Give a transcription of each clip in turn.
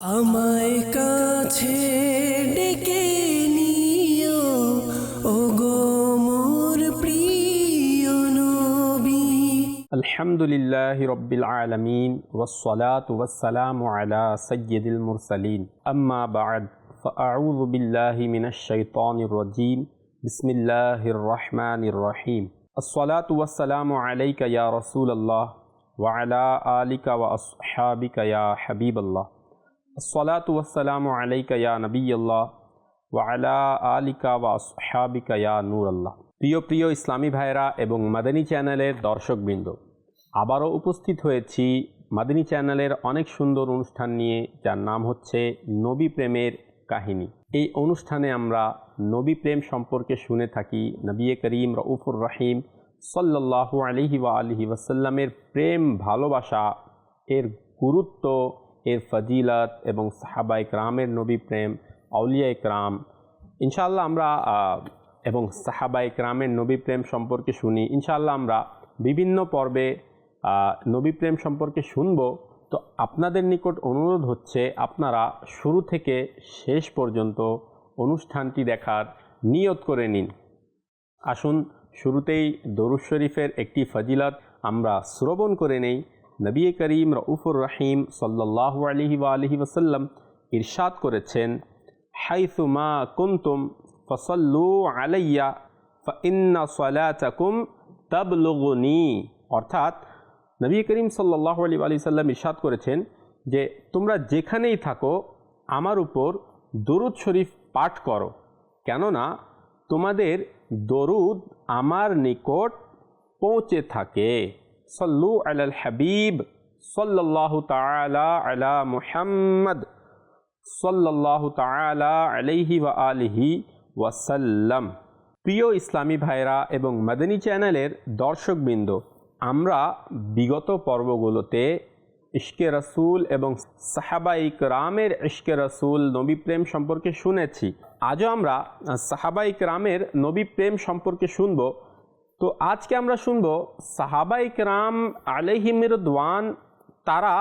আমায় কাছে ডেকে নিও ও গো মোর প্রিয় নবী الحمد لله رب العالمين والصلاة والسلام على سيد المرسلين أما بعد فأعوذ بالله من الشيطان الرجيم بسم الله الرحمن الرحيم الصلاة والسلام عليك يا رسول الله وعلى آلك وأصحابك يا حبيب الله الصلاة والسلام عليك يا نبي الله ওয়ালা আলিকা ওয়া আসহাবিকা ইয়া নূর আল্লাহ প্রিয় প্রিয় ইসলামী ভাইরা এবং মাদানী চ্যানেলের দর্শকবৃন্দ আবারও উপস্থিত হয়েছি মাদানী চ্যানেলের অনেক সুন্দর অনুষ্ঠান নিয়ে যার নাম হচ্ছে নবী প্রেমের কাহিনী এই অনুষ্ঠানে আমরা নবী প্রেম সম্পর্কে শুনে থাকি নবী করিম রউফুর রহিম সাল্লাল্লাহু আলিহি ওয়া আলিহি ওয়াসাল্লামের প্রেম ভালোবাসা এর গুরুত্ব এর ফজিলত এবং সাহাবাই ক্রামের নবী প্রেম আউলিয়া ইকরাম ইনশাআল্লাহ আমরা এবং সাহাবাই ক্রামের নবী প্রেম সম্পর্কে শুনি। ইনশাআল্লাহ আমরা বিভিন্ন পর্বে নবী প্রেম সম্পর্কে শুনব। তো আপনাদের নিকট অনুরোধ হচ্ছে, আপনারা শুরু থেকে শেষ পর্যন্ত অনুষ্ঠানটি দেখার নিয়ত করে নিন। আসুন, শুরুতেই দরুদ শরীফের একটি ফজিলত আমরা শ্রবণ করে নেই। নবী করিম রউফুর রহিম সাল্লাল্লাহু আলহি আলহি ওসাল্লাম ইরশাদ করেছেন হাইসুমা কুন্তুম ফসল্লু আলাইয়া ফিন্না সলাতাকুম তাবলুগুনি। অর্থাৎ নবী করিম সাল্লাল্লাহু আলি আলি সাল্লাম ইরশাদ করেছেন যে, তোমরা যেখানেই থাকো, আমার উপর দরুদ শরীফ পাঠ করো। কেননা তোমাদের দরুদ আমার নিকট পৌঁছে থাকে। সল্লু আলাল হাবিব, সাল্লাল্লাহু তাআলা আলা মুহাম্মদ, সাল্লাল্লাহু তাআলা আলাইহি ওয়া আলিহি ওয়াসাল্লাম। প্রিয় ইসলামী ভাইরা এবং মাদানী চ্যানেলের দর্শকবৃন্দ, আমরা বিগত পর্বগুলোতে ইশকে রসুল এবং সাহাবাইক রামের ইশকে রসুল নবী প্রেম সম্পর্কে শুনেছি। আজও আমরা সাহাবাইক রামের নবী প্রেম সম্পর্কে শুনব তো আজকে আমরা শুনব সাহাবাইক রাম আলহিমির দোয়ান তারা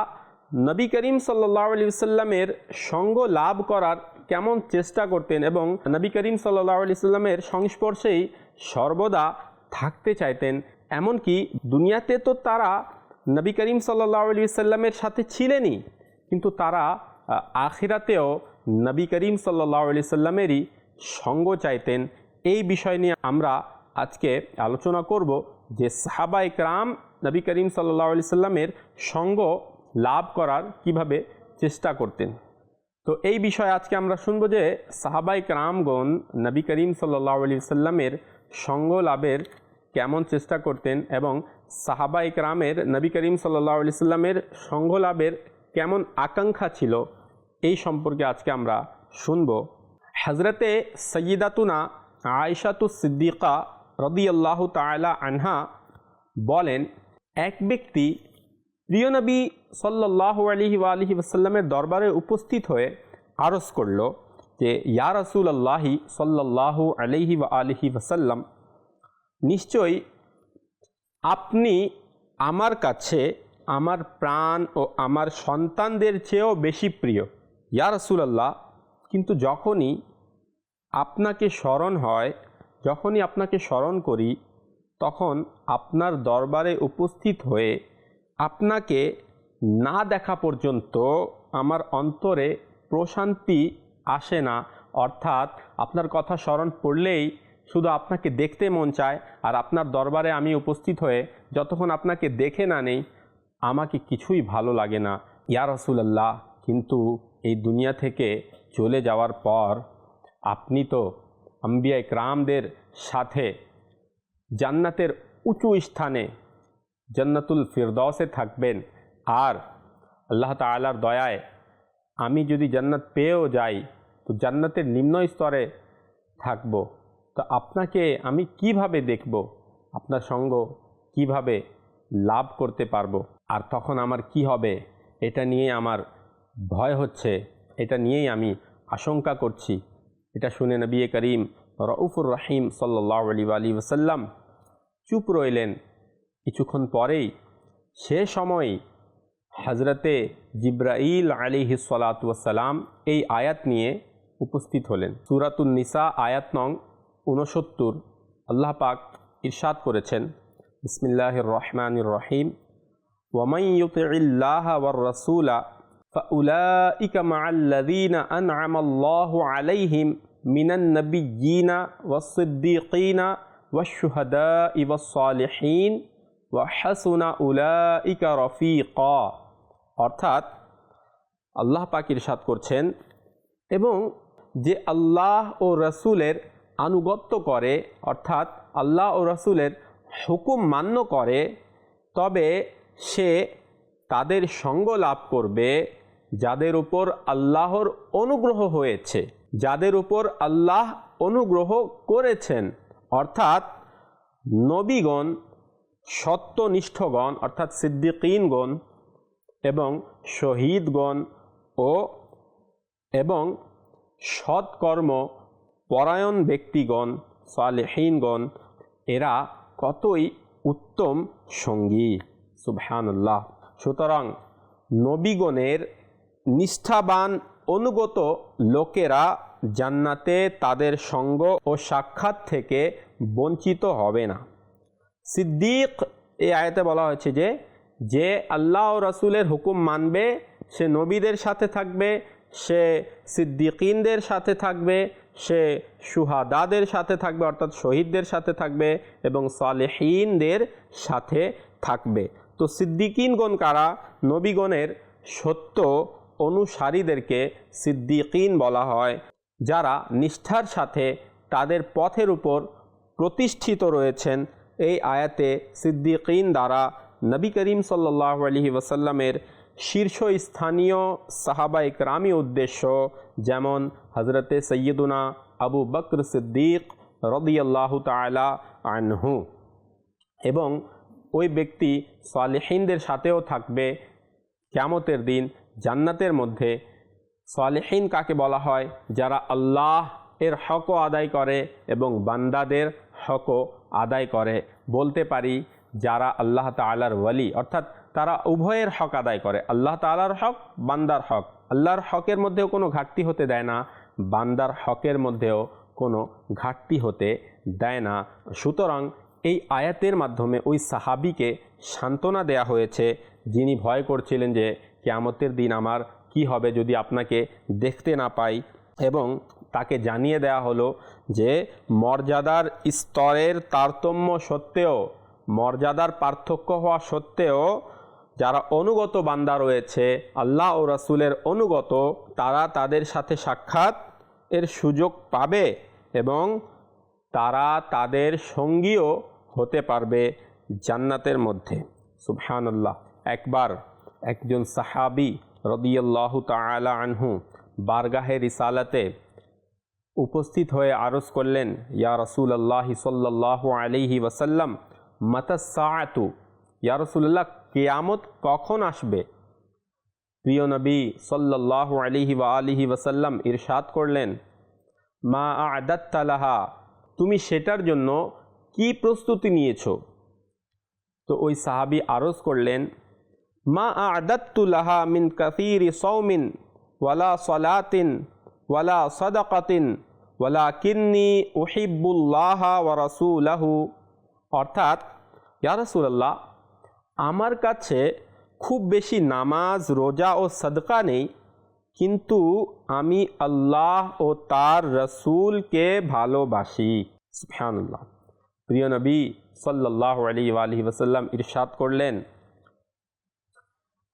নবী করিম সাল্লাহ আলি সাল্লামের সঙ্গ লাভ করার কেমন চেষ্টা করতেন এবং নবী করিম সাল্লাহ আলি সাল্লামের সংস্পর্শেই সর্বদা থাকতে চাইতেন। এমনকি দুনিয়াতে তো তারা নবী করিম সাল্লাহ আলি সাল্লামের সাথে ছিলেনই, কিন্তু তারা আখিরাতেও নবী করিম সাল্লাহ আলি সাল্লামেরই সঙ্গ চাইতেন। এই বিষয় নিয়ে আমরা আজকে আলোচনা করব যে সাহাবা ইকরাম নবী করিম সাল্লাহ আলি সাল্লামের সঙ্গ লাভ করার কীভাবে চেষ্টা করতেন। তো এই বিষয়ে আজকে আমরা শুনব যে সাহাবাই রামগণ নবী করিম সাল্লাহ আলি সাল্লামের সঙ্গ লাভের কেমন চেষ্টা করতেন এবং সাহাবাই রামের নবী করিম সাল্লাহ আলি সাল্লামের সঙ্গ লাভের কেমন আকাঙ্ক্ষা ছিল এই সম্পর্কে আজকে আমরা শুনব। হজরতে সৈয়দাতুনা আয়শাতু সিদ্দিকা রদিয়াল্লাহু তালা আনহা বলেন, এক ব্যক্তি প্রিয় নবী সাল্লাহ আলহি আলহি ওসাল্লামের দরবারে উপস্থিত হয়ে আরজ করল যে, ইয়া রসুল আল্লাহি সাল্লাহ আলহি আলহি ওসাল্লাম নিশ্চয়ই আপনি আমার কাছে আমার প্রাণ ও আমার সন্তানদের চেয়েও বেশি প্রিয়। ইয়া রসুলাল্লাহ, কিন্তু যখনই আপনাকে স্মরণ হয় যখনই আপনাকে স্মরণ করি, তখন আপনার দরবারে উপস্থিত হয়ে আপনাকে না দেখা পর্যন্ত আমার অন্তরে প্রশান্তি আসে না। অর্থাৎ আপনার কথা স্মরণ পড়লেই শুধু আপনাকে দেখতে মন চায় আর আপনার দরবারে আমি উপস্থিত হয়ে যতক্ষণ আপনাকে দেখে না নেই, আমাকে কিছুই ভালো লাগে না। ইয়া রসুলাল্লাহ, কিন্তু এই দুনিয়া থেকে চলে যাওয়ার পর আপনি তো আম্বিয়া ইকরামদের সাথে জান্নাতের উঁচু স্থানে জান্নাতুল ফিরদৌসে থাকবেন। আর আল্লাহ তালার দয়ায় আমি যদি জান্নাত পেয়েও যাই, তো জান্নাতের নিম্ন স্তরে থাকব। তো আপনাকে আমি কীভাবে দেখব? আপনার সঙ্গ কীভাবে লাভ করতে পারব? আর তখন আমার কি হবে? এটা নিয়ে আমার ভয় হচ্ছে। এটা নিয়েই আমি আশঙ্কা করছি। এটা শুনে নবী করিম রউফুর রহিম সাল্লাহ আলী আলী ওসাল্লাম চুপ রইলেন কিছুক্ষণ পরেই সে সময় হজরতে জিব্রাইল আলিহি সালাতাম এই আয়াত নিয়ে উপস্থিত হলেন সুরাতুন নিসা আয়াত নং ঊনসত্তর আল্লাহ পাক ইরশাদ করেছেন বিসমিল্লাহির রহমানির রহিম ওয়ামাই ইউতিল্লাহ ওয়ার রাসূলা فأولئك مع الذين أنعم الله عليهم মিনান নবী জিনা ওয়াসিদ্দিকিনা ওয়াশুহদা ইবসালেহীন ওয়াহাসুনা উলা ইকা রফি ক অর্থাৎ আল্লাহ পাক ইরশাদ করছেন এবং যে আল্লাহ ও রসুলের আনুগত্য করে, অর্থাৎ আল্লাহ ও রসুলের হুকুম মান্য করে, তবে সে তাদের সঙ্গ লাভ করবে যাদের উপর আল্লাহর অনুগ্রহ হয়েছে। যাদের উপর আল্লাহ অনুগ্রহ করেছেন, অর্থাৎ নবীগণ, সত্যনিষ্ঠগণ, অর্থাৎ সিদ্দিকীনগণ এবং শহীদগণ ও এবং সৎকর্ম পরায়ণ ব্যক্তিগণ, সালেহীনগণ, এরা কতই উত্তম সঙ্গী। সুবহানাল্লাহ। সুতরাং নবীগণের নিষ্ঠাবান অনুগত লোকেরা জান্নাতে তাদের সঙ্গ ও সাক্ষাৎ থেকে বঞ্চিত হবে না। সিদ্দিক এই আয়তে বলা হয়েছে যে যে আল্লাহ ও রসুলের হুকুম মানবে, সে নবীদের সাথে থাকবে, সে সিদ্দিকিনদের সাথে থাকবে, সে সুহাদাদের সাথে থাকবে, অর্থাৎ শহীদদের সাথে থাকবে এবং সালেহীনদের সাথে থাকবে। তো সিদ্দিকিনগণ কারা? নবীগণের সত্য অনুসারীদেরকে সিদ্দিকিন বলা হয়, যারা নিষ্ঠার সাথে তাদের পথের উপর প্রতিষ্ঠিত রয়েছেন। এই আয়াতে সিদ্দিকিন দ্বারা নবী করিম সাল্লাহ আলহি ওসাল্লামের শীর্ষস্থানীয় সাহাবা ইকরামি উদ্দেশ্য, যেমন হজরতে সৈয়দুনা আবু বকর সিদ্দিক রদিয়াল্লাহ তালা আনহু। এবং ওই ব্যক্তি সালেহিনদের সাথেও থাকবে। ক্যামতের দিন জান্নাতের মধ্যে সালেহিন কাকে বলা হয়? যারা আল্লাহ এর হকও আদায় করে এবং বান্দাদের হকও আদায় করে। বলতে পারি, যারা আল্লাহ তালার ওয়ালি, অর্থাৎ তারা উভয়ের হক আদায় করে। আল্লাহ তালার হক, বান্দার হক। আল্লাহর হকের মধ্যেও কোনো ঘাটতি হতে দেয় না, বান্দার হকের মধ্যেও কোনো ঘাটতি হতে দেয় না। সুতরাং এই আয়াতের মাধ্যমে ওই সাহাবিকে সান্ত্বনা দেয়া হয়েছে, যিনি ভয় করছিলেন যে কেয়ামতের দিন আমার কি হবে যদি আপনাকে দেখতে না পাই? এবং তাকে জানিয়ে দেয়া হলো যে, মর্যাদার স্তরের তারতম্য সত্ত্বেও, মর্যাদার পার্থক্য হওয়া সত্ত্বেও, যারা অনুগত বান্দা রয়েছে, আল্লাহ ও রাসুলের অনুগত, তারা তাদের সাথে সাক্ষাৎ এর সুযোগ পাবে এবং তারা তাদের সঙ্গীও হতে পারবে জান্নাতের মধ্যে। সুবহানাল্লাহ। একবার একজন সাহাবি রদিয়াল্লাহ তালা আনহু বারগাহে রিসালাতে উপস্থিত হয়ে আরজ করলেন, ইয়া রসুল আল্লাহ সাল্লাহ আলিহি ওসাল্লাম মাতাসাতু ইয়া রসুল্লাহ কেয়ামত কখন আসবে? প্রিয় নবী সাল্লাহ আলিহি ওয়া আলিহি ওসাল্লাম ইরশাদ করলেন, মা আদাত্তালাহা তুমি সেটার জন্য কি প্রস্তুতি নিয়েছো? তো ওই সাহাবি আরজ করলেন মা আদাত্তুলাহা মিন কাসিরি সৌমিন ওয়ালা সলাতিন, ওয়ালা সদাকাতিন ওয়ালা কিন্নি ওহিবুল্লাহ ওয়া রাসূলাহু। অর্থাৎ, ইয়া রাসূলুল্লাহ, আমার কাছে খুব বেশি নামাজ, রোজা ও সদকা নেই, কিন্তু আমি আল্লাহ ও তার রসুলকে ভালোবাসি। সুবহানাল্লাহ। প্রিয় নবী সাল্লাহ আলী আলহি ওসাল্লাম ইরশাদ করলেন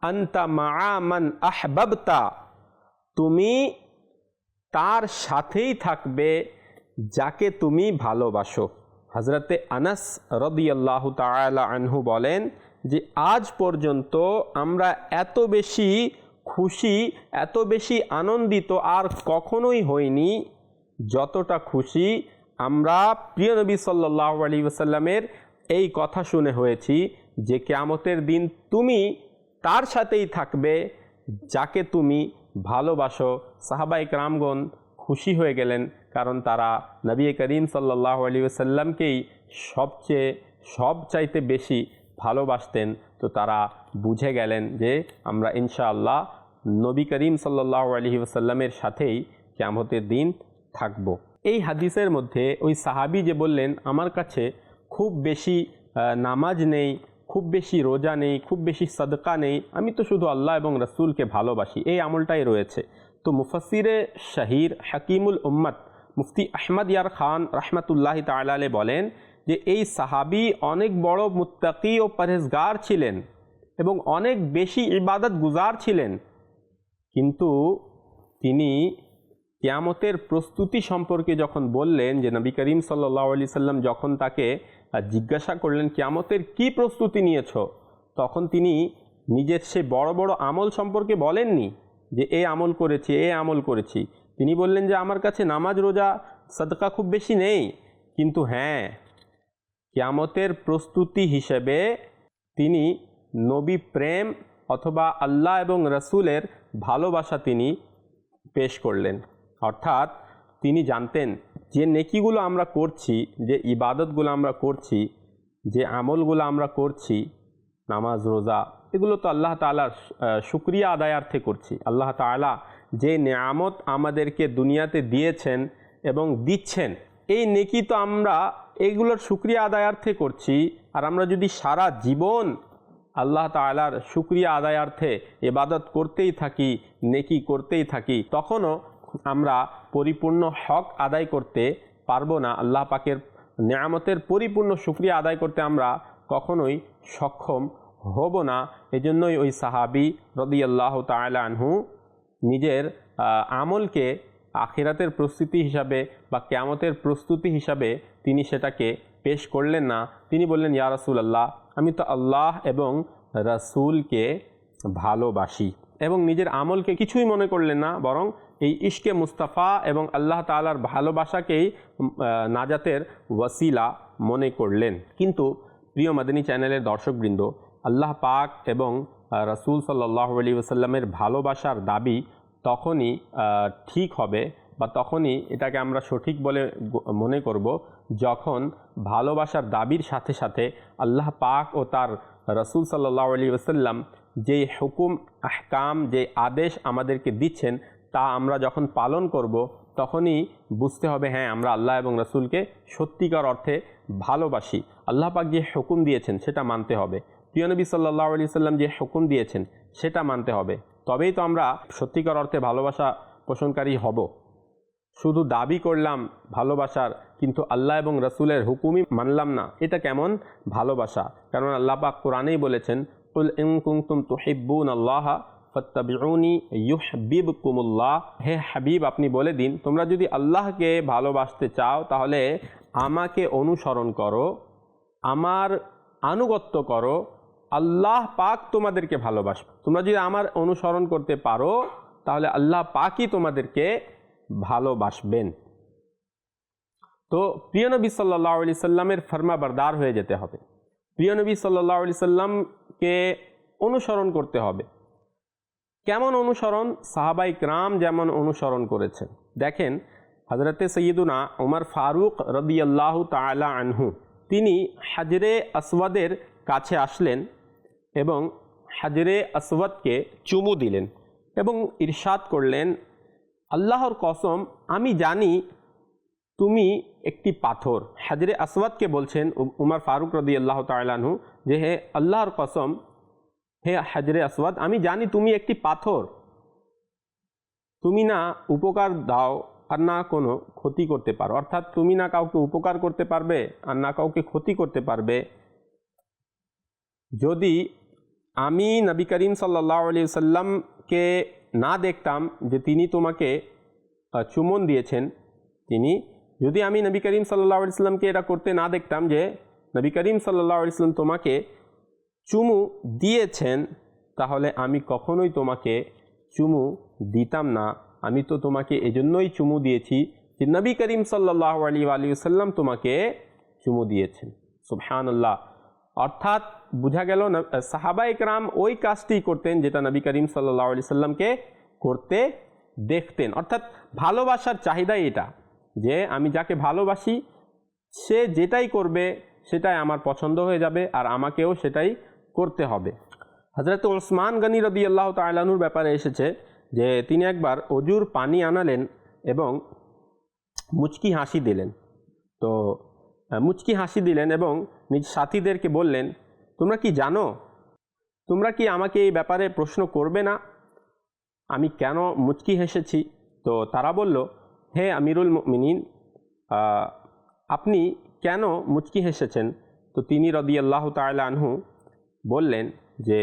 আন্তা মান আহবাবতা। তুমি তার সাথেই থাকবে যাকে তুমি ভালোবাসো। হজরতে আনাস রদিয়াল্লাহ তালা আনহু বলেন যে, আজ পর্যন্ত আমরা এত বেশি খুশি, এত বেশি আনন্দিত আর কখনোই হইনি। যতটা খুশি আমরা প্রিয় নবী সাল্লাহ আলী ওসাল্লামের এই কথা শুনে হয়েছি যে, কেয়ামতের দিন তুমি তার সাথেই থাকবে যাকে তুমি ভালোবাসো। সাহাবাই রামগণ খুশি হয়ে গেলেন, কারণ তারা নবী করিম সাল্লাহ আলী ওসাল্লামকেই সবচেয়ে, সব চাইতে বেশি ভালোবাসতেন। তো তারা বুঝে গেলেন যে আমরা ইনশাআল্লাহ নবী করিম সাল্লাহ আলহি ওসাল্লামের সাথেই ক্যামতের দিন থাকব। এই হাদিসের মধ্যে ওই সাহাবি যে বললেন, আমার কাছে খুব বেশি নামাজ নেই খুব বেশি রোজা নেই, খুব বেশি সাদকা নেই। আমি তো শুধু আল্লাহ এবং রসুলকে ভালোবাসি, এই আমলটাই রয়েছে। তো মুফাসিরে শাহির হাকিমুল উম্মত মুফতি আহমদ ইয়ার খান রহমতুল্লাহ তালালে বলেন যে, এই সাহাবি অনেক বড় মুত্তাকি ও পরহেজগার ছিলেন এবং অনেক বেশি ইবাদত গুজার ছিলেন। কিন্তু তিনি কিয়ামতের প্রস্তুতি সম্পর্কে যখন বললেন যে, নবী করিম সাল্লাহ আলি সাল্লাম যখন তাকে আহ, জিজ্ঞাসা করলেন কিয়ামতের কি প্রস্তুতি নিয়েছ? তখন তিনি নিজের সে বড় বড় আমল সম্পর্কে বলেননি যে এ আমল করেছি এ আমল করেছি। তিনি বললেন যে আমার কাছে নামাজ রোজা সদকা খুব বেশি নেই। কিন্তু হ্যাঁ কিয়ামতের প্রস্তুতি হিসেবে তিনি নবী প্রেম অথবা আল্লাহ এবং রসুলের ভালোবাসা তিনি পেশ করলেন। অর্থাৎ তিনি জানতেন যে নেকিগুলো আমরা করছি, যে ইবাদতগুলো আমরা করছি, যে আমলগুলো আমরা করছি, নামাজ, রোজা, এগুলো তো আল্লাহ তালার শুক্রিয়া আদায়ার্থে করছি। আল্লাহ তালা যে নেয়ামত আমাদেরকে দুনিয়াতে দিয়েছেন এবং দিচ্ছেন, এই নেকি তো আমরা এইগুলোর শুক্রিয়া আদায়ার্থে করছি। আর আমরা যদি সারা জীবন আল্লাহ তালার শুক্রিয়া আদায়ার্থে এবাদত করতেই থাকি, নেকি করতেই থাকি, তখনও আমরা পরিপূর্ণ হক আদায় করতে পারব না। আল্লাহ পাকের নেয়ামতের পরিপূর্ণ শুক্রিয়া আদায় করতে আমরা কখনোই সক্ষম হব না। এজন্যই ওই সাহাবি রদি আল্লাহ আনহু নিজের আমলকে আখিরাতের প্রস্তুতি হিসাবে বা কেয়ামতের প্রস্তুতি হিসাবে তিনি সেটাকে পেশ করলেন না। তিনি বললেন, ইয়া রাসুল আল্লাহ আমি তো আল্লাহ এবং রাসুলকে ভালোবাসি। এবং নিজের আমলকে কিছুই মনে করলেন না, বরং এই ইশকে মুস্তাফা এবং আল্লাহ তালার ভালোবাসাকেই নাজাতের ওয়াসিলা মনে করলেন। কিন্তু প্রিয় মাদিনী চ্যানেলের দর্শকবৃন্দ, আল্লাহ পাক এবং রাসূল সাল্লাহ আলী ওসাল্লামের ভালোবাসার দাবি তখনই ঠিক হবে বা তখনই এটাকে আমরা সঠিক বলে মনে করব যখন ভালোবাসার দাবির সাথে সাথে আল্লাহ পাক ও তার রসুল সাল্লাহ আলী ওসাল্লাম যে হুকুম, আহকাম যে আদেশ আমাদেরকে দিচ্ছেন, তা আমরা যখন পালন করব, তখনই বুঝতে হবে হ্যাঁ আমরা আল্লাহ এবং রসুলকে সত্যিকার অর্থে ভালোবাসি। আল্লাহ পাক যে হুকুম দিয়েছেন, সেটা মানতে হবে। প্রিয়নবী সাল্লাহ আলি সাল্লাম যে হুকুম দিয়েছেন, সেটা মানতে হবে। তবেই তো আমরা সত্যিকার অর্থে ভালোবাসা পোষণকারী হব। শুধু দাবি করলাম ভালোবাসার, কিন্তু আল্লাহ এবং রসুলের হুকুমই মানলাম না। এটা কেমন? ভালোবাসা। কারণ আল্লাহ পাক কোরআনেই বলেছেন উল ইন কুনতুম তুহিব্বুন আল্লাহ ফত্তাবিউনি ইউহবিবকুমুল্লাহ হে হাবিব, আপনি বলে দিন, তোমরা যদি আল্লাহকে ভালোবাসতে চাও, তাহলে আমাকে অনুসরণ করো, আমার আনুগত্য করো, আল্লাহ পাক তোমাদেরকে ভালোবাসবে। তোমরা যদি আমার অনুসরণ করতে পারো, তাহলে আল্লাহ পাকই তোমাদেরকে ভালোবাসবেন। তো প্রিয় নবী সাল্লাহ আলি সাল্লামের ফরমা হয়ে যেতে হবে। প্রিয় নবী সাল্লাহ আলি সাল্লামকে অনুসরণ করতে হবে। কেমন অনুসরণ? সাহাবাই ক্রাম যেমন অনুসরণ করেছেন। দেখেন হজরতে সৈয়দুনা ওমর ফারুক রদি আল্লাহ তালা আনহু, তিনি হাজরে আসওয়াদের কাছে আসলেন এবং হাজরে আসওয়াদকে চুমু দিলেন এবং ইরশাদ করলেন, আল্লাহর কসম, আমি জানি তুমি একটি পাথর। হাজরে আসওয়াদকে বলছেন উমর ফারুক রদি আল্লাহ তালানহু যে, হে আল্লাহর কসম, হে হাজরে আসওয়াদ, আমি জানি তুমি একটি পাথর। তুমি না উপকার দাও আর না কোনো ক্ষতি করতে পারো। অর্থাৎ তুমি না কাউকে উপকার করতে পারবে আর না কাউকে ক্ষতি করতে পারবে। যদি আমি নবী করিম সাল্লাহ আলি সাল্লামকে না দেখতাম যে, তিনি তোমাকে চুমন দিয়েছেন, তিনি যদি আমি নবী করিম সাল্লাহ আলি সাল্লামকে এটা করতে না দেখতাম যে নবী করিম সাল্লাহ আলি সাল্লাম তোমাকে চুমু দিয়েছেন, তাহলে আমি কখনোই তোমাকে চুমু দিতাম না। আমি তো তোমাকে এজন্যই চুমু দিয়েছি যে নবী করিম সাল্লাহ আলী আলী সাল্লাম তোমাকে চুমু দিয়েছেন। সুবহানাল্লাহ। অর্থাৎ বোঝা গেল সাহাবা একরাম ওই কাজটি করতেন যেটা নবী করিম সাল্লাহ আলি সাল্লামকে করতে দেখতেন। অর্থাৎ ভালোবাসার চাহিদা এটা। যে আমি যাকে ভালোবাসি, সে যেটাই করবে, সেটাই আমার পছন্দ হয়ে যাবে আর আমাকেও সেটাই করতে হবে। হজরত ওসমান গনি রদি আল্লাহ তালানুর ব্যাপারে এসেছে যে তিনি একবার অজুর পানি আনালেন এবং মুচকি হাসি দিলেন। তো মুচকি হাসি দিলেন এবং নিজ সাথীদেরকে বললেন, তোমরা কি জানো? তোমরা কি আমাকে এই ব্যাপারে প্রশ্ন করবে না? আমি কেন মুচকি হেসেছি? তো তারা বলল হে আমিরুল মিনিন আপনি কেন মুচকি হেসেছেন? তো তিনি রদি আল্লাহ তালা আনহু বললেন যে,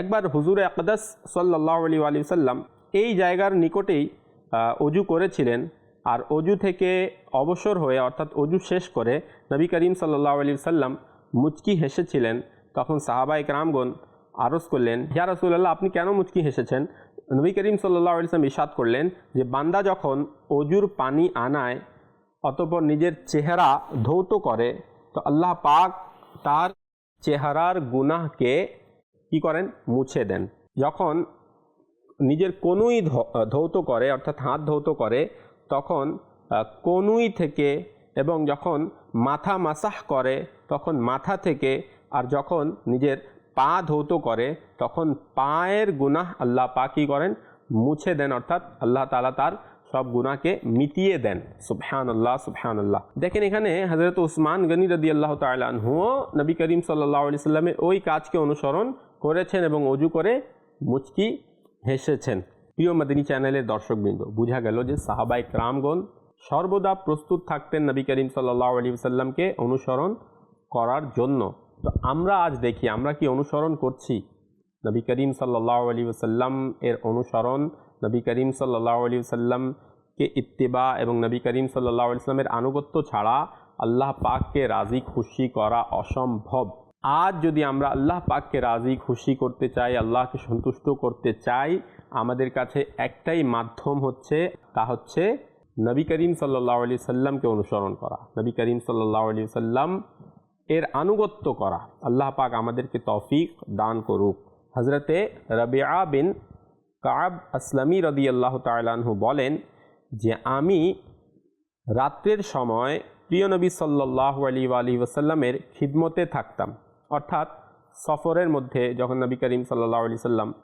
একবার হুজুর আকদাস সাল্লাহ আলী আলী সাল্লাম এই জায়গার নিকটেই অজু করেছিলেন। আর অজু থেকে অবসর হয়ে, অর্থাৎ অজু শেষ করে নবী করিম সাল্লাহ আলী সাল্লাম মুচকি হেসেছিলেন। তখন সাহাবাই রামগণ আরজ করলেন, ইয়া রাসূলুল্লাহ, আপনি কেন মুচকি হেসেছেন? নবী করিম সাল্লাহ আলিয়াম ইসাদ করলেন যে বান্দা যখন অজুর পানি আনায় অতপর নিজের চেহারা ধৌত করে, তো আল্লাহ পাক তার চেহারার গুনাহকে কি করেন? মুছে দেন। যখন নিজের কনুই ধৌত করে, অর্থাৎ হাত ধৌত করে, তখন কনুই থেকে এবং যখন মাথা মাসাহ করে, তখন মাথা থেকে, আর যখন নিজের পা ধৌত করে, তখন পায়ের গুনাহ আল্লাহ পা কী করেন, মুছে দেন অর্থাৎ আল্লাহ তালা তার সব গুনাহকে মিটিয়ে দেন। সুবহান আল্লাহ সুবহান আল্লাহ দেখেন এখানে হজরত উসমান গনি রদি আল্লাহ তালহুও নবী করিম সাল্লাহ আলি সাল্লামের ওই কাজকে অনুসরণ করেছেন এবং অজু করে মুচকি হেসেছেন। প্রিয় মাদিনী চ্যানেলের দর্শকবৃন্দ, বোঝা গেল যে সাহাবাই ক্রামগণ সর্বদা প্রস্তুত থাকতেন নবী করিম সাল্লাহ আলী সাল্লামকে অনুসরণ করার জন্য। তো আমরা আজ দেখি, আমরা কি অনুসরণ করছি? নবী করিম সাল্লাহ আলী সাল্লাম এর অনুসরণ নবী করিম সাল্লাহ আলী সাল্লামকে ইত্তেবা এবং নবী করিম সাল্লাহ আলি সাল্লামের আনুগত্য ছাড়া আল্লাহ পাককে রাজি খুশি করা অসম্ভব। আজ যদি আমরা আল্লাহ পাককে রাজি খুশি করতে চাই, আল্লাহকে সন্তুষ্ট করতে চাই, আমাদের কাছে একটাই মাধ্যম হচ্ছে, তা হচ্ছে নবী করিম সাল্লাহ আলি সাল্লামকে অনুসরণ করা। নবী করিম সাল্লাহ আলি সাল্লাম এর আনুগত্য করা। আল্লাহ পাক আমাদেরকে তৌফিক দান করুক। হজরতে রবিয়া বিন কাব আসলামী রদি আল্লাহ তালাহু বলেন যে, আমি রাত্রের সময় প্রিয় নবী সাল্লাহ আলী আলী ওসাল্লামের খিদমতে থাকতাম। অর্থাৎ সফরের মধ্যে যখন নবী করিম সাল্লাহ আলি সাল্লাম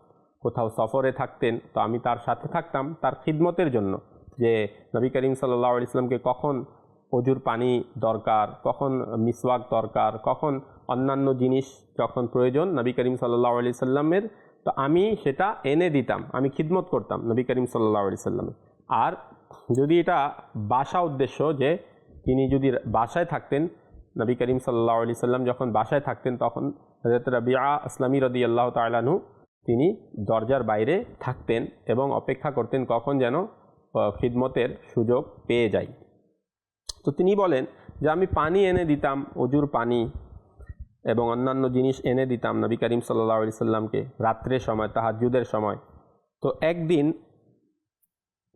কোথাও সফরে থাকতেন, তো আমি তার সাথে থাকতাম, তার খিদমতের জন্য। যে, নবী করিম সাল্লাহ আলি সাল্লামকে কখন অজুর পানি দরকার, কখন মিসওয়াক দরকার, কখন অন্যান্য জিনিস যখন প্রয়োজন, নবী করিম সাল্লাহ আলি সাল্লামের, তো আমি সেটা এনে দিতাম, আমি খিদমত করতাম নবী করিম সাল্লাহ আলি সাল্লামের আর যদি এটা বাসা উদ্দেশ্য যে তিনি যদি বাসায় থাকতেন, নবী করিম সাল্লাহ আলি সাল্লাম যখন বাসায় থাকতেন, তখন হজরত রবিয়া আসলামী রদি আল্লাহ তালানহু তিনি দরজার বাইরে থাকতেন এবং অপেক্ষা করতেন কখন যেন খিদমতের সুযোগ পেয়ে যায়। তো তিনি বলেন যে, আমি পানি এনে দিতাম, অজুর পানি এবং অন্যান্য জিনিস এনে দিতাম নবী করিম সাল্লাহ আলি সাল্লামকে রাত্রের সময় তাহাজুদের সময়। তো একদিন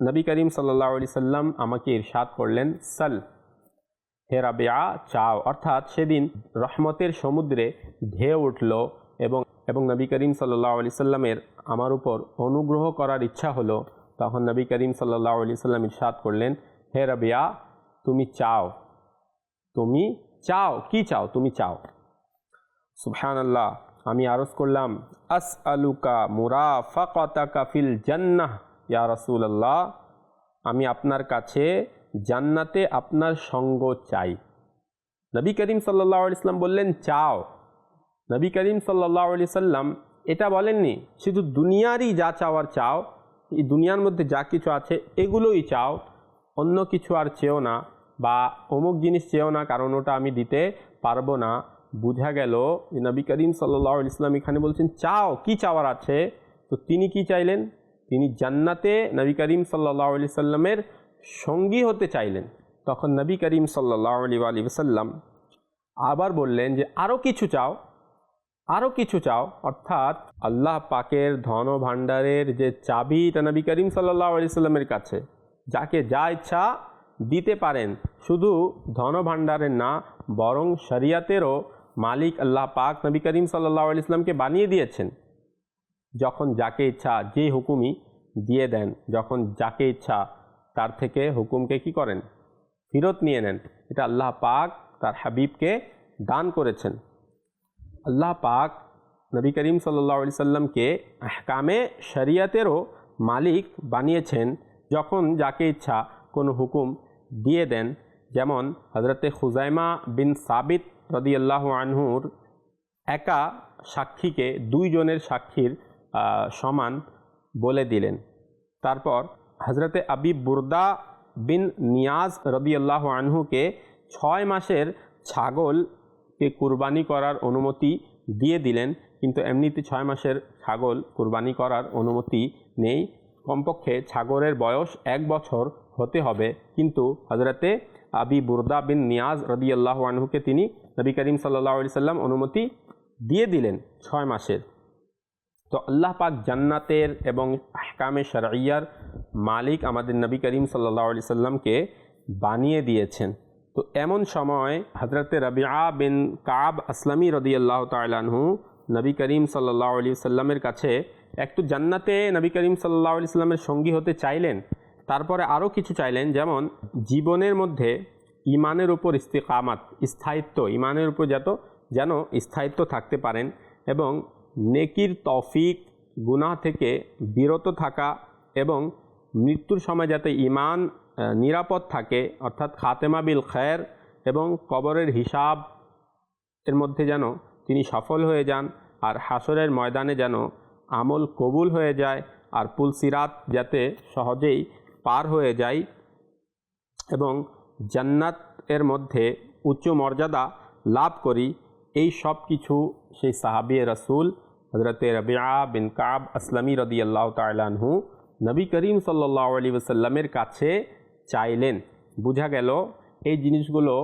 নবী করিম সাল্লাহ আলি সাল্লাম আমাকে ইরশাদ করলেন, সাল, হে রাবেয়া, চাও। অর্থাৎ সেদিন রহমতের সমুদ্রে ঢেউ উঠল এবং এবং নবী করিম সাল্লাহ আলি সাল্লামের আমার উপর অনুগ্রহ করার ইচ্ছা হলো। তখন নবী করিম সাল্লাহ আলি সাল্লাম ইরশাদ করলেন, হে রাবিয়া তুমি চাও। তুমি চাও। কি চাও? তুমি চাও। সুবহান আল্লাহ আমি আরজ করলাম আস আলুকা মুরা ফাকাতাকা ফিল জান্নাহ, ইয়া রাসূল আল্লাহ আমি আপনার কাছে জান্নাতে আপনার সঙ্গ চাই। নবী করিম সাল্লাহ ইসলাম বললেন, চাও। নবী করিম সাল্লাহ সাল্লাম এটা বলেননি, শুধু দুনিয়ারই যা চাওয়ার চাও, এই দুনিয়ার মধ্যে যা কিছু আছে এগুলোই চাও, অন্য কিছু আর চেও না। বা অমুক জিনিস চেয়েও না, কারণ ওটা আমি দিতে পারব না। বোঝা গেল নবী করিম সাল্লাহ ইসলাম এখানে বলছেন, চাও, কি চাওয়ার আছে? তো তিনি কি চাইলেন? তিনি জান্নাতে নবী করিম সাল্লাহ আলি সাল্লামের সঙ্গী হতে চাইলেন। তখন নবী করিম সাল্লাহ আলি আলী সাল্লাম আবার বললেন যে আরও কিছু চাও আরও কিছু চাও। অর্থাৎ আল্লাহ পাকের ধন ভাণ্ডারের যে চাবি এটা নবী করিম সাল্লাহ আলি সাল্লামের কাছে। যাকে যা ইচ্ছা দিতে পারেন। শুধু ধন ভাণ্ডারের না, বরং শরিয়াতেরও মালিক আল্লাহ পাক নবী করিম সাল্লাহ ইসলামকে বানিয়ে দিয়েছেন। যখন যাকে ইচ্ছা যে হুকুমই দিয়ে দেন, যখন যাকে ইচ্ছা তার থেকে হুকুমকে কি করেন? ফিরত নিয়ে নেন। এটা আল্লাহ পাক তার হাবিবকে দান করেছেন। আল্লাহ পাক নবী করিম সাল্লাহ সাল্লামকে আহকামে শরিয়াতেরও মালিক বানিয়েছেন। যখন যাকে ইচ্ছা কোনো হুকুম দিয়ে দেন, যেমন হজরতে খুজাইমা বিন সাবিত রদিয়াল্লাহ আনহুর একা সাক্ষীকে দুইজনের সাক্ষীর সমান বলে দিলেন। তারপর হজরতে আবি বুরদা বিন নিয়াজ রদিয়াল্লাহ আনহুকে ছয় মাসের ছাগলকে কুরবানি করার অনুমতি দিয়ে দিলেন, কিন্তু এমনিতে ছয় মাসের ছাগল কুরবানি করার অনুমতি নেই। কমপক্ষে ছাগলের বয়স এক বছর হতে হবে। কিন্তু হজরতে আবি বুরদা বিন নিয়াজ রদি আল্লাহ আনহুকে তিনি নবী করিম সাল্লাহ আলি সাল্লাম অনুমতি দিয়ে দিলেন ছয় মাসের। তো আল্লাহ পাক জান্নাতের এবং আহকামে শরাইয়ার মালিক আমাদের নবী করিম সাল্লাহ আলি সাল্লামকে বানিয়ে দিয়েছেন। তো এমন সময় হজরতে রবিআ বিন কাব আসলামী রদিয়াল্লাহ তালাহু নবী করিম সাল্লাহ আলি সাল্লামের কাছে, একটু জান্নাতে নবী করিম সাল্লাহ আলি সাল্লামের সঙ্গী হতে চাইলেন? তারপরে আরও কিছু চাইলেন, যেমন জীবনের মধ্যে ইমানের উপর ইস্তিকামাত, স্থায়িত্ব, ইমানের উপর যত, যেন স্থায়িত্ব থাকতে পারেন এবং নেকির তফিক, গুনাহ থেকে বিরত থাকা এবং মৃত্যুর সময় যাতে ইমান নিরাপদ থাকে, অর্থাৎ খাতেমা বিল খায়ের এবং কবরের হিসাব এর মধ্যে যেন তিনি সফল হয়ে যান আর হাসরের ময়দানে যেন আমল কবুল হয়ে যায় আর পুলসিরাত যাতে সহজেই পার হয়ে যায় এবং জান্নাত এর মধ্যে উচ্চ মর্যাদা লাভ করি, এই সব কিছু সেই সাহাবি রসুল হজরত রবিআ বিন কাব আসলামী রদি আল্লাহ তালাহু নবী করিম সাল্লাহ আলী ওসাল্লামের কাছে চাইলেন। বোঝা গেল এই জিনিসগুলো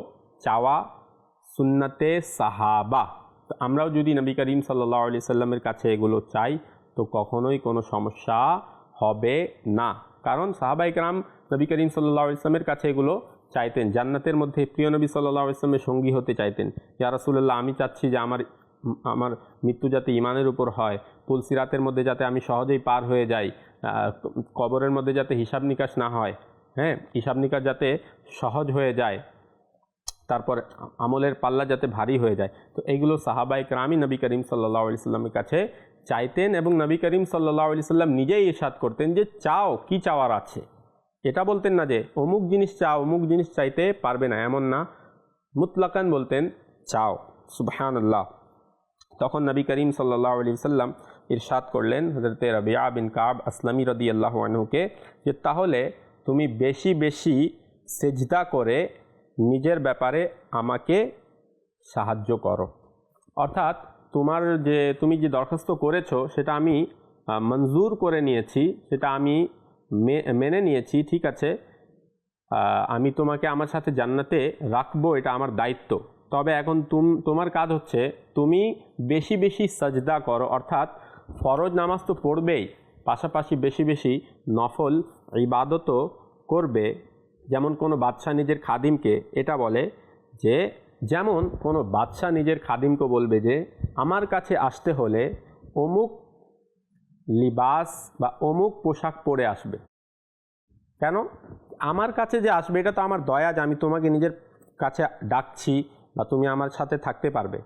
চাওয়া সুন্নতে সাহাবা। তো আমরাও যদি নবী করিম সাল্লাহ আলি সাল্লামের কাছে এগুলো চাই, তো কখনোই কোনো সমস্যা হবে না। কারণ সাহাবা ইকরাম নবী করিম সাল্লাহ ইসলামের কাছে এগুলো চাইতেন। জান্নাতের মধ্যে প্রিয় নবী সাল্লাহ ইসলামের সঙ্গী হতে চাইতেন। ইয়া রাসুল্লাহ আমি চাচ্ছি যে আমার আমার মৃত্যু যাতে ইমানের উপর হয় পুলসিরাতের মধ্যে যাতে আমি সহজেই পার হয়ে যাই কবরের মধ্যে যাতে হিসাব নিকাশ না হয় হ্যাঁ হিসাব নিকাশ যাতে সহজ হয়ে যায়, তারপর আমলের পাল্লা যাতে ভারী হয়ে যায়। তো এইগুলো সাহাবাই ক্রামই নবী করিম সাল্লাহ আলি সাল্লামের কাছে চাইতেন এবং নবী করিম সাল্লাহ আলি সাল্লাম নিজেই ইরশাদ করতেন যে, চাও, কি চাওয়ার আছে? এটা বলতেন না যে, অমুক জিনিস চাও, অমুক জিনিস চাইতে পারবে না, এমন না। মুতলাকান বলতেন, চাও সুবহান আল্লাহ তখন নবী করিম সাল্লাহ আলি সাল্লাম ইরশাদ করলেন হজরতে রবিয়া বিন কাব আসলামী রদি আল্লাহ আনহুকে যে, তাহলে তুমি বেশি বেশি সেজদা করে নিজের ব্যাপারে আমাকে সাহায্য করো। অর্থাৎ তোমার যে, তুমি যে দরখাস্ত করেছ, সেটা আমি মঞ্জুর করে নিয়েছি, সেটা আমি মেনে নিয়েছি, ঠিক আছে। আমি তোমাকে আমার সাথে জান্নাতে রাখব, এটা আমার দায়িত্ব। তবে এখন তুম, তোমার কাজ হচ্ছে, তুমি বেশি বেশি সাজদা করো, অর্থাৎ ফরজ নামাজ তো পড়বেই, পাশাপাশি বেশি বেশি নফল ইবাদতও করবে। যেমন কোনো বাদশাহ নিজের খাদিমকে এটা বলে যে যেমন কোনো বাদশাহ নিজের খাদিমকে বলবে যে, আমার কাছে আসতে হলে অমুক লিবাস বা অমুক পোশাক পরে আসবে। কেন? আমার কাছে যে আসবে, এটা তো আমার দয়া যে আমি তোমাকে নিজের কাছে ডাকছি বা তুমি আমার সাথে থাকতে পারবে।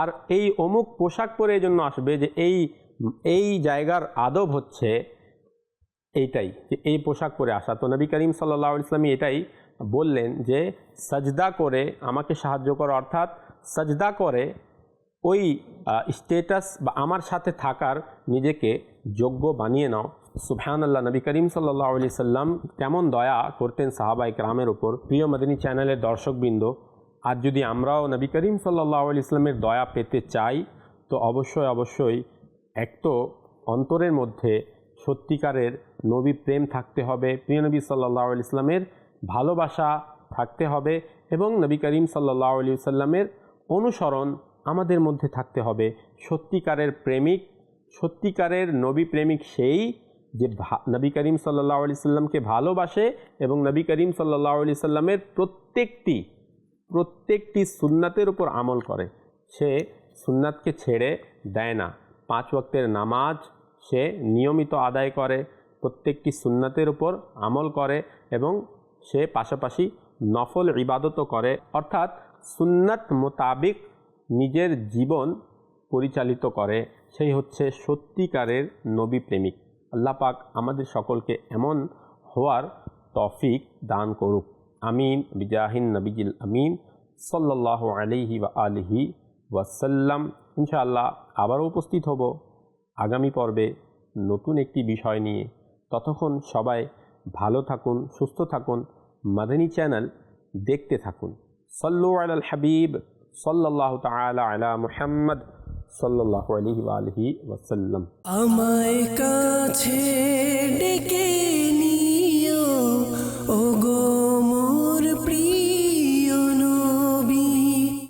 আর এই অমুক পোশাক পরে এই জন্য আসবে যে, এই এই জায়গার আদব হচ্ছে এইটাই যে, এই পোশাক পরে আসা। তো নবী করিম সাল্লাহ ইসলামী এটাই বললেন যে, সাজদা করে আমাকে সাহায্য করো। অর্থাৎ সাজদা করে ওই স্টেটাস বা আমার সাথে থাকার নিজেকে যোগ্য বানিয়ে নাও। সুবহান আল্লাহ নবী করিম সাল্লাহ আলি সাল্লাম কেমন দয়া করতেন সাহাবাই গ্রামের ওপর প্রিয় মদিনী চ্যানেলের দর্শকবৃন্দ আর যদি আমরাও নবী করিম সাল্লাহ আলি ইসলামের দয়া পেতে চাই, তো অবশ্যই অবশ্যই এক তো অন্তরের মধ্যে সত্যিকারের নবী প্রেম থাকতে হবে। প্রিয় নবী সাল্লাহ আলি ইসলামের ভালোবাসা থাকতে হবে এবং নবী করিম সাল্লাহ আলি সাল্লামের অনুসরণ আমাদের মধ্যে থাকতে হবে। সত্যিকারের প্রেমিক, সত্যিকারের নবী প্রেমিক সেই যে নবী করিম সাল্লাহ আলি সাল্লামকে ভালোবাসে এবং নবী করিম সাল্লাহ আলি সাল্লামের প্রত্যেকটি প্রত্যেকটি সুন্নাতের উপর আমল করে। সে সুন্নাতকে ছেড়ে দেয় না। পাঁচ ওয়াক্তের নামাজ সে নিয়মিত আদায় করে, প্রত্যেকটি সুন্নাতের উপর আমল করে এবং সে পাশাপাশি নফল ইবাদতও করে, অর্থাৎ সুন্নাত মোতাবিক নিজের জীবন পরিচালিত করে। সেই হচ্ছে সত্যিকারের নবী প্রেমিক। আল্লাহ পাক আমাদের সকলকে এমন হওয়ার তফিক দান করুক। আমিন। বিজাহিন নবীজিল আমিন। সাল্লাহ আলিহি বা আলিহি ওয়াসাল্লাম। ইনশাআল্লাহ আবারও উপস্থিত হব। আগামী পর্বে নতুন একটি বিষয় নিয়ে। ততক্ষণ সবাই ভালো থাকুন, সুস্থ থাকুন। মাদানী চ্যানেল দেখতে থাকুন। সল্লু আলাল হাবিব সাল্লাহ তালা আলা মুহাম্মদ সাল্লাহ আলহি আলহি ওয়াসাল্লাম। আমায় কাছে